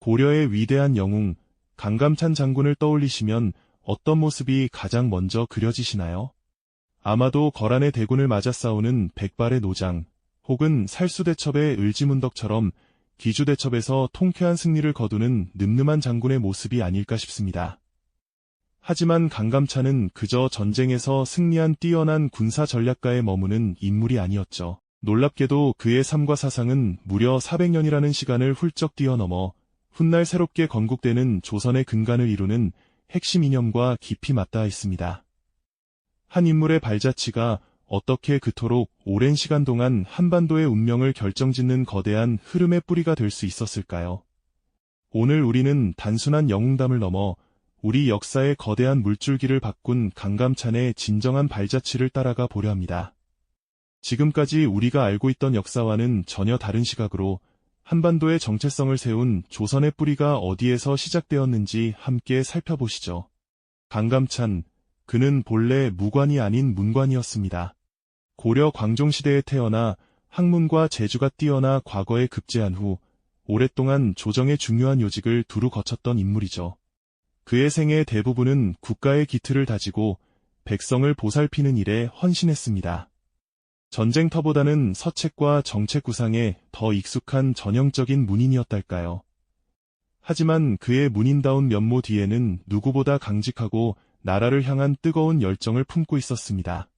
고려의 위대한 영웅, 강감찬 장군을 떠올리시면 어떤 모습이 가장 먼저 그려지시나요? 아마도 거란의 대군을 맞아 싸우는 백발의 노장, 혹은 살수대첩의 을지문덕처럼 기주대첩에서 통쾌한 승리를 거두는 늠름한 장군의 모습이 아닐까 싶습니다. 하지만 강감찬은 그저 전쟁에서 승리한 뛰어난 군사 전략가에 머무는 인물이 아니었죠. 놀랍게도 그의 삶과 사상은 무려 400년이라는 시간을 훌쩍 뛰어넘어 훗날 새롭게 건국되는 조선의 근간을 이루는 핵심 이념과 깊이 맞닿아 있습니다. 한 인물의 발자취가 어떻게 그토록 오랜 시간 동안 한반도의 운명을 결정짓는 거대한 흐름의 뿌리가 될 수 있었을까요? 오늘 우리는 단순한 영웅담을 넘어 우리 역사의 거대한 물줄기를 바꾼 강감찬의 진정한 발자취를 따라가 보려 합니다. 지금까지 우리가 알고 있던 역사와는 전혀 다른 시각으로 한반도의 정체성을 세운 조선의 뿌리가 어디에서 시작되었는지 함께 살펴보시죠. 강감찬, 그는 본래 무관이 아닌 문관이었습니다. 고려 광종시대에 태어나 학문과 재주가 뛰어나 과거에 급제한 후 오랫동안 조정의 중요한 요직을 두루 거쳤던 인물이죠. 그의 생애 대부분은 국가의 기틀을 다지고 백성을 보살피는 일에 헌신했습니다. 전쟁터보다는 서책과 정책 구상에 더 익숙한 전형적인 문인이었달까요. 하지만 그의 문인다운 면모 뒤에는 누구보다 강직하고 나라를 향한 뜨거운 열정을 품고 있었습니다.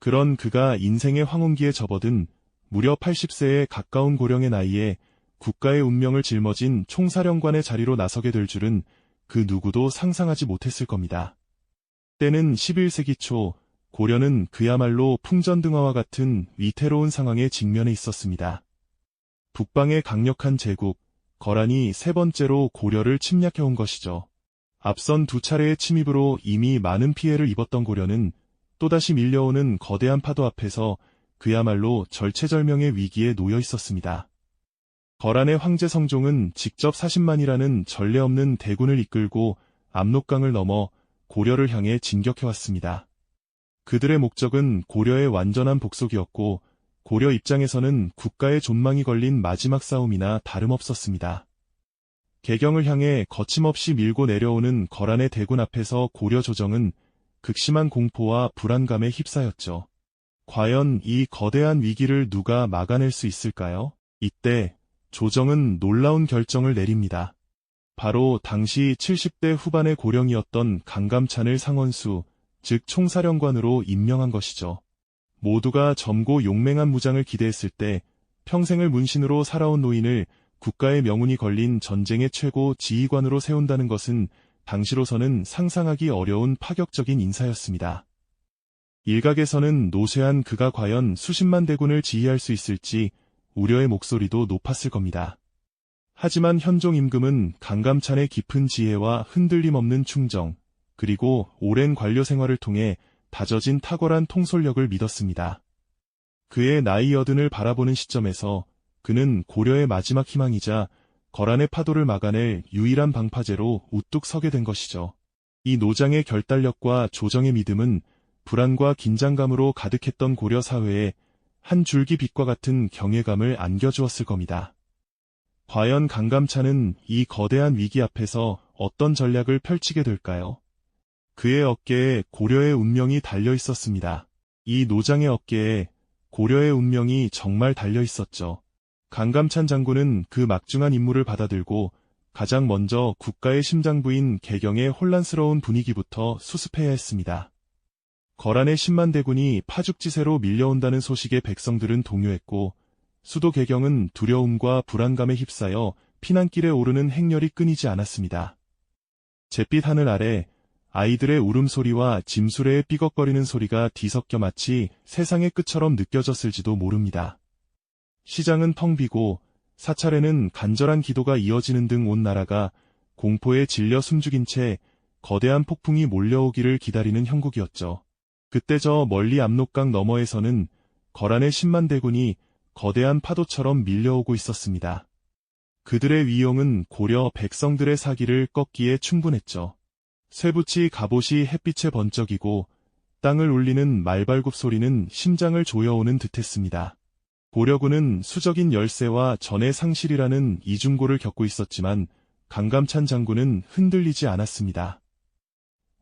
그런 그가 인생의 황혼기에 접어든 무려 80세에 가까운 고령의 나이에 국가의 운명을 짊어진 총사령관의 자리로 나서게 될 줄은 그 누구도 상상하지 못했을 겁니다. 때는 11세기 초 고려는 그야말로 풍전등화와 같은 위태로운 상황에 직면해 있었습니다. 북방의 강력한 제국, 거란이 세 번째로 고려를 침략해온 것이죠. 앞선 두 차례의 침입으로 이미 많은 피해를 입었던 고려는 또다시 밀려오는 거대한 파도 앞에서 그야말로 절체절명의 위기에 놓여 있었습니다. 거란의 황제 성종은 직접 40만이라는 전례 없는 대군을 이끌고 압록강을 넘어 고려를 향해 진격해왔습니다. 그들의 목적은 고려의 완전한 복속이었고 고려 입장에서는 국가의 존망이 걸린 마지막 싸움이나 다름없었습니다. 개경을 향해 거침없이 밀고 내려오는 거란의 대군 앞에서 고려 조정은 극심한 공포와 불안감에 휩싸였죠. 과연 이 거대한 위기를 누가 막아낼 수 있을까요? 이때 조정은 놀라운 결정을 내립니다. 바로 당시 70대 후반의 고령이었던 강감찬을 상원수, 즉 총사령관으로 임명한 것이죠. 모두가 점고 용맹한 무장을 기대했을 때 평생을 문신으로 살아온 노인을 국가의 명운이 걸린 전쟁의 최고 지휘관으로 세운다는 것은 당시로서는 상상하기 어려운 파격적인 인사였습니다. 일각에서는 노쇠한 그가 과연 수십만 대군을 지휘할 수 있을지 우려의 목소리도 높았을 겁니다. 하지만 현종 임금은 강감찬의 깊은 지혜와 흔들림 없는 충정, 그리고 오랜 관료 생활을 통해 다져진 탁월한 통솔력을 믿었습니다. 그의 나이 여든을 바라보는 시점에서 그는 고려의 마지막 희망이자 거란의 파도를 막아낼 유일한 방파제로 우뚝 서게 된 것이죠. 이 노장의 결단력과 조정의 믿음은 불안과 긴장감으로 가득했던 고려 사회에 한 줄기 빛과 같은 경외감을 안겨주었을 겁니다. 과연 강감찬은 이 거대한 위기 앞에서 어떤 전략을 펼치게 될까요? 그의 어깨에 고려의 운명이 달려 있었습니다. 이 노장의 어깨에 고려의 운명이 정말 달려 있었죠. 강감찬 장군은 그 막중한 임무를 받아들고 가장 먼저 국가의 심장부인 개경의 혼란스러운 분위기부터 수습해야 했습니다. 거란의 10만 대군이 파죽지세로 밀려온다는 소식에 백성들은 동요했고 수도 개경은 두려움과 불안감에 휩싸여 피난길에 오르는 행렬이 끊이지 않았습니다. 잿빛 하늘 아래 아이들의 울음소리와 짐수레의 삐걱거리는 소리가 뒤섞여 마치 세상의 끝처럼 느껴졌을지도 모릅니다. 시장은 텅 비고 사찰에는 간절한 기도가 이어지는 등 온 나라가 공포에 질려 숨죽인 채 거대한 폭풍이 몰려오기를 기다리는 형국이었죠. 그때 저 멀리 압록강 너머에서는 거란의 10만 대군이 거대한 파도처럼 밀려오고 있었습니다. 그들의 위용은 고려 백성들의 사기를 꺾기에 충분했죠. 쇠붙이 갑옷이 햇빛에 번쩍이고 땅을 울리는 말발굽 소리는 심장을 조여오는 듯했습니다. 고려군은 수적인 열세와 전의 상실이라는 이중고를 겪고 있었지만 강감찬 장군은 흔들리지 않았습니다.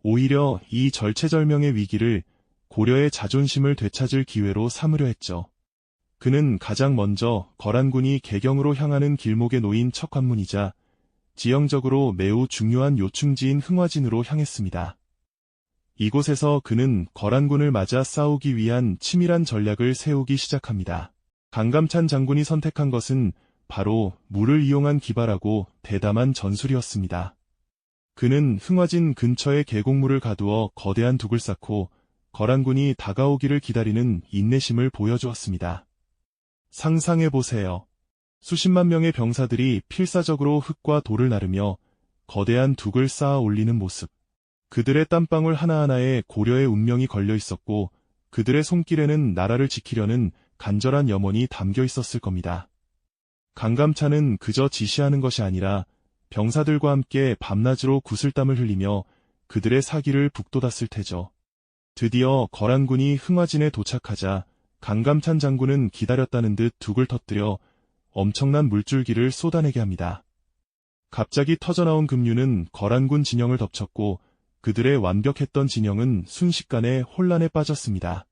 오히려 이 절체절명의 위기를 고려의 자존심을 되찾을 기회로 삼으려 했죠. 그는 가장 먼저 거란군이 개경으로 향하는 길목에 놓인 척관문이자 지형적으로 매우 중요한 요충지인 흥화진으로 향했습니다. 이곳에서 그는 거란군을 맞아 싸우기 위한 치밀한 전략을 세우기 시작합니다. 강감찬 장군이 선택한 것은 바로 물을 이용한 기발하고 대담한 전술이었습니다. 그는 흥화진 근처에 계곡물을 가두어 거대한 둑을 쌓고 거란군이 다가오기를 기다리는 인내심을 보여주었습니다. 상상해보세요. 수십만 명의 병사들이 필사적으로 흙과 돌을 나르며 거대한 둑을 쌓아 올리는 모습. 그들의 땀방울 하나하나에 고려의 운명이 걸려 있었고 그들의 손길에는 나라를 지키려는 간절한 염원이 담겨 있었을 겁니다. 강감찬은 그저 지시하는 것이 아니라 병사들과 함께 밤낮으로 구슬땀을 흘리며 그들의 사기를 북돋았을 테죠. 드디어 거란군이 흥화진에 도착하자 강감찬 장군은 기다렸다는 듯 둑을 터뜨려 엄청난 물줄기를 쏟아내게 합니다. 갑자기 터져나온 급류는 거란군 진영을 덮쳤고 그들의 완벽했던 진영은 순식간에 혼란에 빠졌습니다.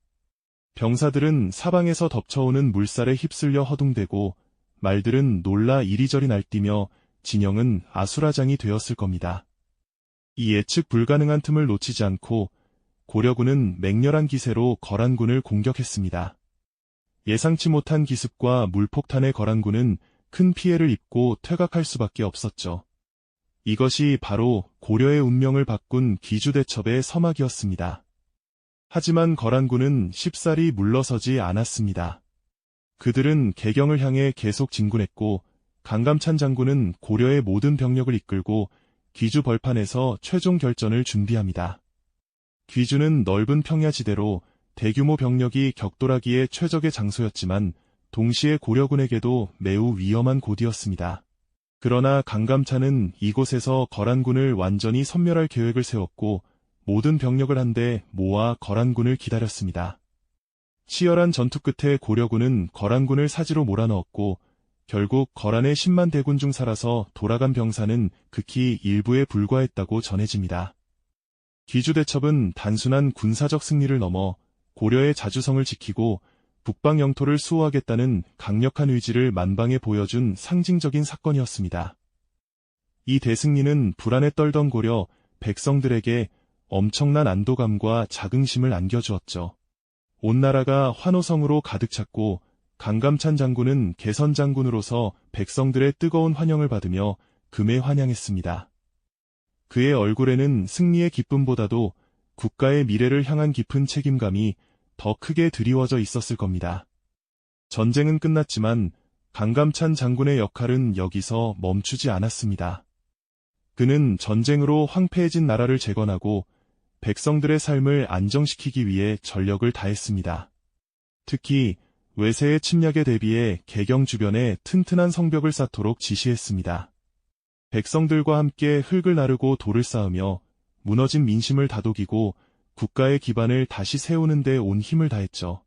병사들은 사방에서 덮쳐오는 물살에 휩쓸려 허둥대고 말들은 놀라 이리저리 날뛰며 진영은 아수라장이 되었을 겁니다. 이 예측 불가능한 틈을 놓치지 않고 고려군은 맹렬한 기세로 거란군을 공격했습니다. 예상치 못한 기습과 물폭탄의 거란군은 큰 피해를 입고 퇴각할 수밖에 없었죠. 이것이 바로 고려의 운명을 바꾼 기주대첩의 서막이었습니다. 하지만 거란군은 쉽사리 물러서지 않았습니다. 그들은 개경을 향해 계속 진군했고 강감찬 장군은 고려의 모든 병력을 이끌고 귀주 벌판에서 최종 결전을 준비합니다. 귀주는 넓은 평야지대로 대규모 병력이 격돌하기에 최적의 장소였지만 동시에 고려군에게도 매우 위험한 곳이었습니다. 그러나 강감찬은 이곳에서 거란군을 완전히 섬멸할 계획을 세웠고 모든 병력을 한데 모아 거란군을 기다렸습니다. 치열한 전투 끝에 고려군은 거란군을 사지로 몰아넣었고 결국 거란의 10만 대군 중 살아서 돌아간 병사는 극히 일부에 불과했다고 전해집니다. 귀주대첩은 단순한 군사적 승리를 넘어 고려의 자주성을 지키고 북방 영토를 수호하겠다는 강력한 의지를 만방에 보여준 상징적인 사건이었습니다. 이 대승리는 불안에 떨던 고려 백성들에게 엄청난 안도감과 자긍심을 안겨주었죠. 온 나라가 환호성으로 가득 찼고 강감찬 장군은 개선 장군으로서 백성들의 뜨거운 환영을 받으며 금에 환영했습니다. 그의 얼굴에는 승리의 기쁨보다도 국가의 미래를 향한 깊은 책임감이 더 크게 드리워져 있었을 겁니다. 전쟁은 끝났지만 강감찬 장군의 역할은 여기서 멈추지 않았습니다. 그는 전쟁으로 황폐해진 나라를 재건하고 백성들의 삶을 안정시키기 위해 전력을 다했습니다. 특히 외세의 침략에 대비해 개경 주변에 튼튼한 성벽을 쌓도록 지시했습니다. 백성들과 함께 흙을 나르고 돌을 쌓으며 무너진 민심을 다독이고 국가의 기반을 다시 세우는 데 온 힘을 다했죠.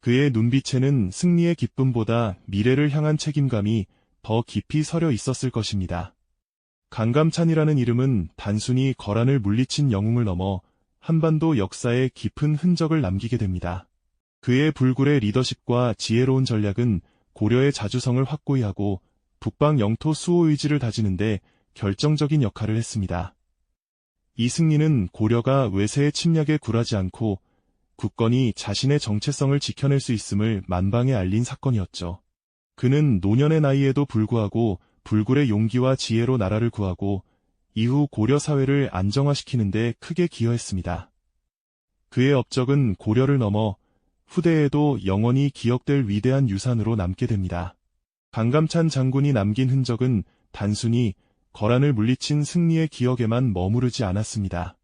그의 눈빛에는 승리의 기쁨보다 미래를 향한 책임감이 더 깊이 서려 있었을 것입니다. 강감찬이라는 이름은 단순히 거란을 물리친 영웅을 넘어 한반도 역사에 깊은 흔적을 남기게 됩니다. 그의 불굴의 리더십과 지혜로운 전략은 고려의 자주성을 확고히 하고 북방 영토 수호 의지를 다지는데 결정적인 역할을 했습니다. 이 승리는 고려가 외세의 침략에 굴하지 않고 국건이 자신의 정체성을 지켜낼 수 있음을 만방에 알린 사건이었죠. 그는 노년의 나이에도 불구하고 불굴의 용기와 지혜로 나라를 구하고 이후 고려 사회를 안정화시키는 데 크게 기여했습니다. 그의 업적은 고려를 넘어 후대에도 영원히 기억될 위대한 유산으로 남게 됩니다. 강감찬 장군이 남긴 흔적은 단순히 거란을 물리친 승리의 기억에만 머무르지 않았습니다.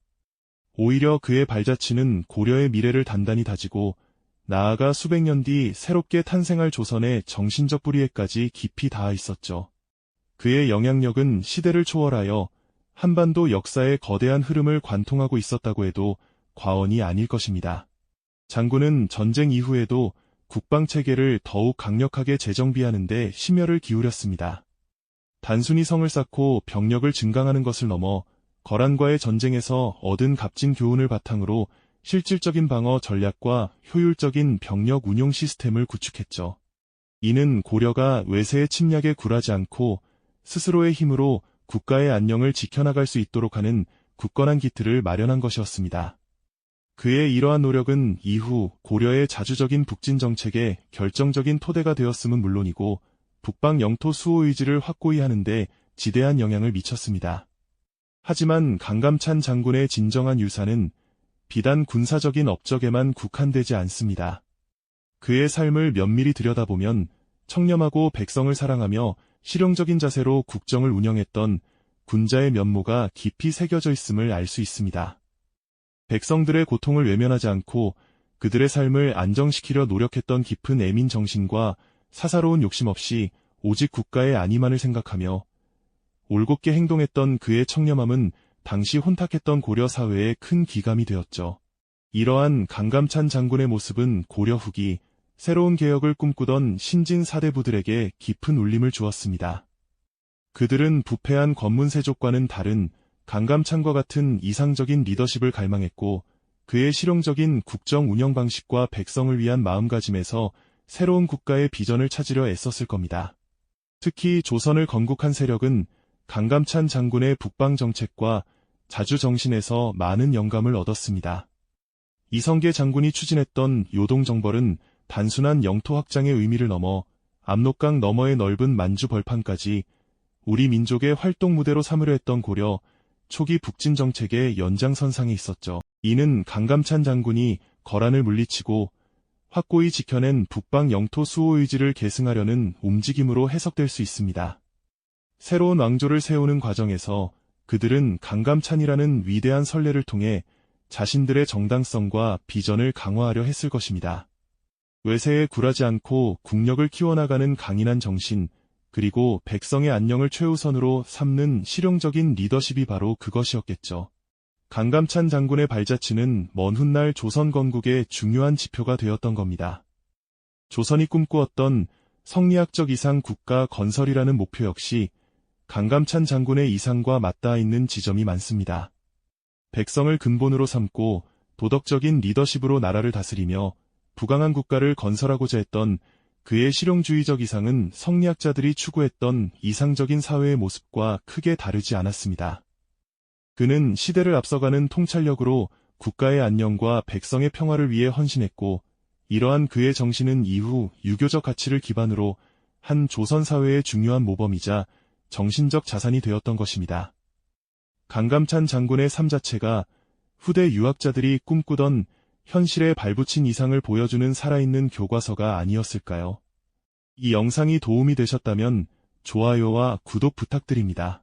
오히려 그의 발자취는 고려의 미래를 단단히 다지고 나아가 수백 년 뒤 새롭게 탄생할 조선의 정신적 뿌리에까지 깊이 닿아 있었죠. 그의 영향력은 시대를 초월하여 한반도 역사의 거대한 흐름을 관통하고 있었다고 해도 과언이 아닐 것입니다. 장군은 전쟁 이후에도 국방 체계를 더욱 강력하게 재정비하는 데 심혈을 기울였습니다. 단순히 성을 쌓고 병력을 증강하는 것을 넘어 거란과의 전쟁에서 얻은 값진 교훈을 바탕으로 실질적인 방어 전략과 효율적인 병력 운용 시스템을 구축했죠. 이는 고려가 외세의 침략에 굴하지 않고 스스로의 힘으로 국가의 안녕을 지켜나갈 수 있도록 하는 굳건한 기틀을 마련한 것이었습니다. 그의 이러한 노력은 이후 고려의 자주적인 북진 정책에 결정적인 토대가 되었음은 물론이고 북방 영토 수호 의지를 확고히 하는데 지대한 영향을 미쳤습니다. 하지만 강감찬 장군의 진정한 유산은 비단 군사적인 업적에만 국한되지 않습니다. 그의 삶을 면밀히 들여다보면 청렴하고 백성을 사랑하며 실용적인 자세로 국정을 운영했던 군자의 면모가 깊이 새겨져 있음을 알 수 있습니다. 백성들의 고통을 외면하지 않고 그들의 삶을 안정시키려 노력했던 깊은 애민 정신과 사사로운 욕심 없이 오직 국가의 안위만을 생각하며 올곧게 행동했던 그의 청렴함은 당시 혼탁했던 고려 사회에 큰 기감이 되었죠. 이러한 강감찬 장군의 모습은 고려 후기 새로운 개혁을 꿈꾸던 신진 사대부들에게 깊은 울림을 주었습니다. 그들은 부패한 권문세족과는 다른 강감찬과 같은 이상적인 리더십을 갈망했고 그의 실용적인 국정 운영 방식과 백성을 위한 마음가짐에서 새로운 국가의 비전을 찾으려 애썼을 겁니다. 특히 조선을 건국한 세력은 강감찬 장군의 북방 정책과 자주 정신에서 많은 영감을 얻었습니다. 이성계 장군이 추진했던 요동 정벌은 단순한 영토 확장의 의미를 넘어 압록강 너머의 넓은 만주 벌판까지 우리 민족의 활동 무대로 삼으려 했던 고려 초기 북진 정책의 연장선상에 있었죠. 이는 강감찬 장군이 거란을 물리치고 확고히 지켜낸 북방 영토 수호 의지를 계승하려는 움직임으로 해석될 수 있습니다. 새로운 왕조를 세우는 과정에서 그들은 강감찬이라는 위대한 선례를 통해 자신들의 정당성과 비전을 강화하려 했을 것입니다. 외세에 굴하지 않고 국력을 키워나가는 강인한 정신, 그리고 백성의 안녕을 최우선으로 삼는 실용적인 리더십이 바로 그것이었겠죠. 강감찬 장군의 발자취는 먼 훗날 조선 건국의 중요한 지표가 되었던 겁니다. 조선이 꿈꾸었던 성리학적 이상 국가 건설이라는 목표 역시 강감찬 장군의 이상과 맞닿아 있는 지점이 많습니다. 백성을 근본으로 삼고 도덕적인 리더십으로 나라를 다스리며 부강한 국가를 건설하고자 했던 그의 실용주의적 이상은 성리학자들이 추구했던 이상적인 사회의 모습과 크게 다르지 않았습니다. 그는 시대를 앞서가는 통찰력으로 국가의 안녕과 백성의 평화를 위해 헌신했고 이러한 그의 정신은 이후 유교적 가치를 기반으로 한 조선 사회의 중요한 모범이자 정신적 자산이 되었던 것입니다. 강감찬 장군의 삶 자체가 후대 유학자들이 꿈꾸던 현실에 발붙인 이상을 보여주는 살아있는 교과서가 아니었을까요? 이 영상이 도움이 되셨다면 좋아요와 구독 부탁드립니다.